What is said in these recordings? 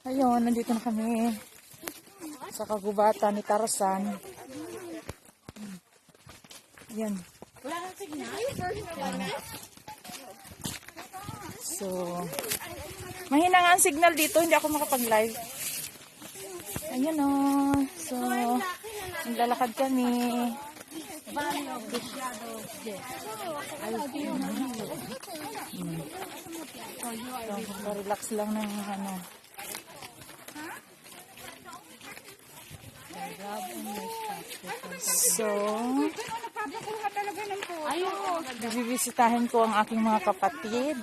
Ayun, nandito na kami sa kagubatan ni Tarzan. Yan. So, mahina nga ang signal dito, hindi ako makapag-live. Ayan o. So, naglalakad kami. So, relax lang ng ano. So, bibisitahin ko ang aking mga kapatid.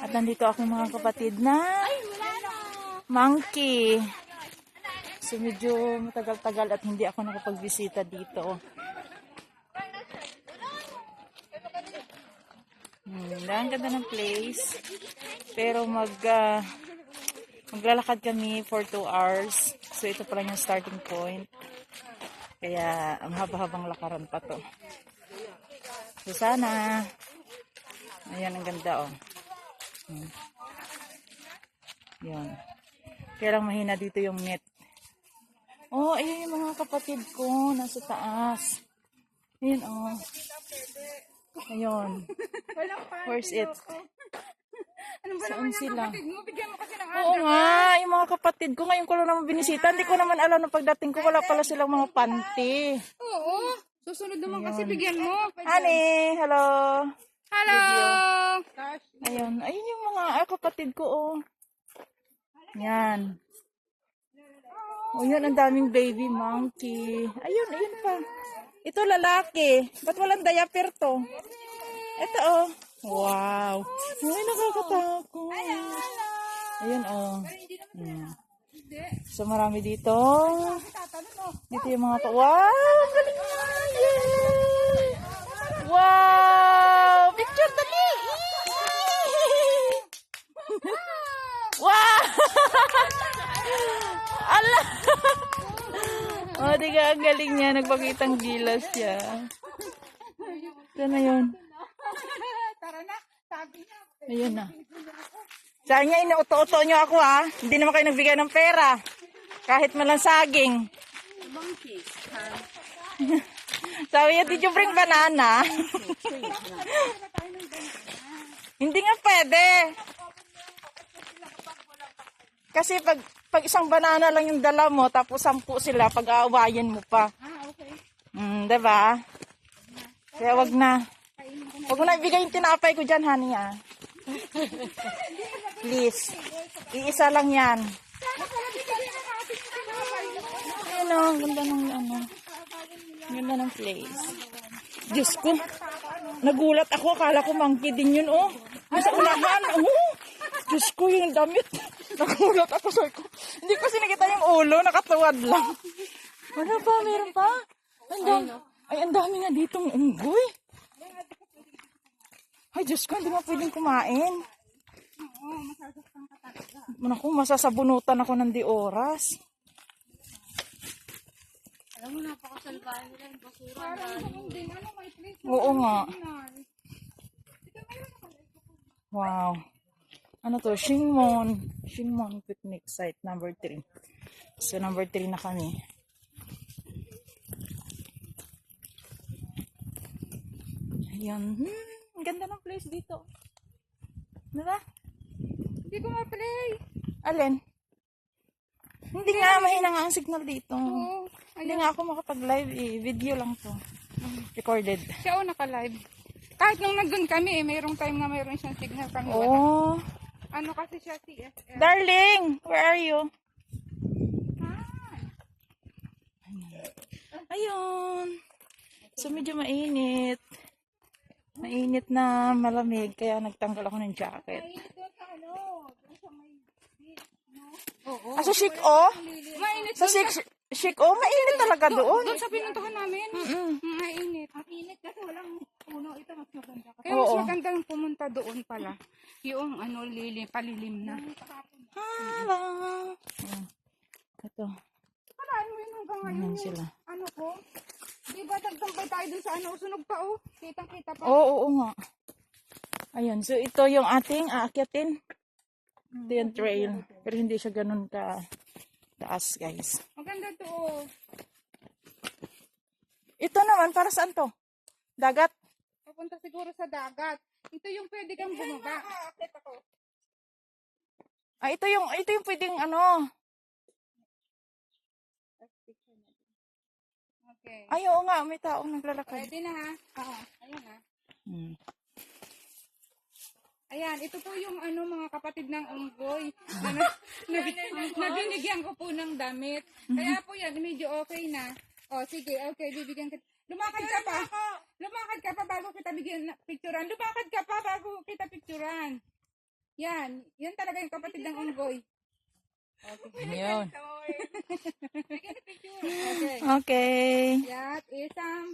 At nandito aking mga kapatid na monkey. So, medyo matagal-tagal at hindi ako nakapagbisita dito. Hmm, ang ganda ng place. Pero mag ah, maglalakad kami for 2 hours. So ito pa lang yung starting point. Kaya ang haba-habang lakaran pa to. So sana ayan ang ganda oh. Hmm. Yan. Kaya lang mahina dito yung net. Oh, ayun yung mga kapatid ko nasa taas. Ayun oh. Ayun. Where's it? Ano ba Saan naman yung sila? kapatid mo? Bigyan mo kasi ng Oo nga, yung mga kapatid ko ngayon ko lang naman binisita. Hindi ko naman alam na pagdating ko wala pala silang mga panty. Oo. Susunod naman kasi bigyan mo. Honey, hello. Hello! Ayun, ayun yung mga ah, kapatid ko oh. Yan. Oh, yun ang daming baby monkey. Ayun, ayun pa. Ito lalaki. Ba't walang diaper to? Ito oh. Wow. Ay, nakakatakot. Ayun oh. Hmm. So marami dito. Dito yung mga pa. Wow! Galing nga! Yay! Wow! Picture dali! wow! Ala! oh, di ka ang galing niya. Nagpakitang gilas siya. Ito na yun. Tara na. Sabi niya. Ayun na. Saan niya, inuuto-uto niyo ako ha. Hindi naman kayo nagbigay ng pera. Kahit man lang saging. Sabi niya, did you bring banana? Hindi nga pwede. Kasi pag, pag isang banana lang yung dala mo, tapos sampu sila, pag-aawayan mo pa. Ah, okay. Hmm, diba? Kaya wag na. Wag mo na ibigay yung tinapay ko dyan, honey, ah. Please. Iisa lang yan. Ayun, oh, ang ganda ng ano. Ganda ng place. Diyos ko. Nagulat ako. Akala ko monkey din yun, oh. Nasa unahan, oh. Diyos ko, yung damit. Nagulat ako. Sabi ko, hindi ko kasi nakita yung ulo. Nakatuwad lang. Ano pa? Meron pa? Ang dami. Ay, ang dami nga ditong unggoy. Ay, Diyos ko, hindi mo pwedeng kumain. Naku, masasabunutan ako ng di oras. Alam mo, napakasalbahe nila yung basura. Parang din. Ano, may place Oo nga. Wow. Ano to? Shinmon. Shinmon Picnic Site number 3. So, number 3 na kami. Ayan. Hmm, ang ganda ng place dito. Diba? Hindi ko ma-play. Alin? Hindi nga, mahina nga ang signal dito. Oo. Hindi nga ako makapag-live eh. Video lang to. Recorded. Siya o naka-live. Kahit nung nandun kami eh, mayroong time na mayroon siyang signal kami. wala. Oh. Ano kasi siya CSL? Darling, where are you? Ayun. So, medyo mainit. Mainit na malamig, kaya nagtanggal ako ng jacket. Oo. Ah, sa Chic O? Mainit Sa Chic, Chic O, mainit talaga doon. Doon sa pinuntahan namin. Mm-mm. Mainit. Ang init kasi walang puno. Ito mas maganda. Kaya mas Oo. magandang pumunta doon pala. Yung ano, lilim, palilim na. Hala. Ito. Paraan mo yun hanggang ngayon. Sila. Ano ko? Nagtampay tayo dun sa ano? Sunog pa oh. Kitang kita pa. Oo, oo nga. Ayun, so ito yung ating aakyatin. Ito yung trail. Pero hindi siya ganun ka taas, guys. Maganda to. oh. Ito naman, para saan to? Dagat? Papunta siguro sa dagat. Ito yung pwede kang bumaba. Ah, ito yung, ito yung pwedeng ano. Okay. Ay, oo nga, may taong naglalakad. Ready na ha? Oo. Ayan ha. Hmm. Ayan, ito po yung ano mga kapatid ng unggoy na, na, na, na binigyan ko po ng damit. Kaya po yan, medyo okay na. O, sige, okay, bibigyan kita. Lumakad ka pa. Lumakad ka pa bago kita bigyan na picturean. Lumakad ka pa bago kita picturean. Yan, yan talaga yung kapatid ng unggoy. Yun. Okay. Okay. Yan, isang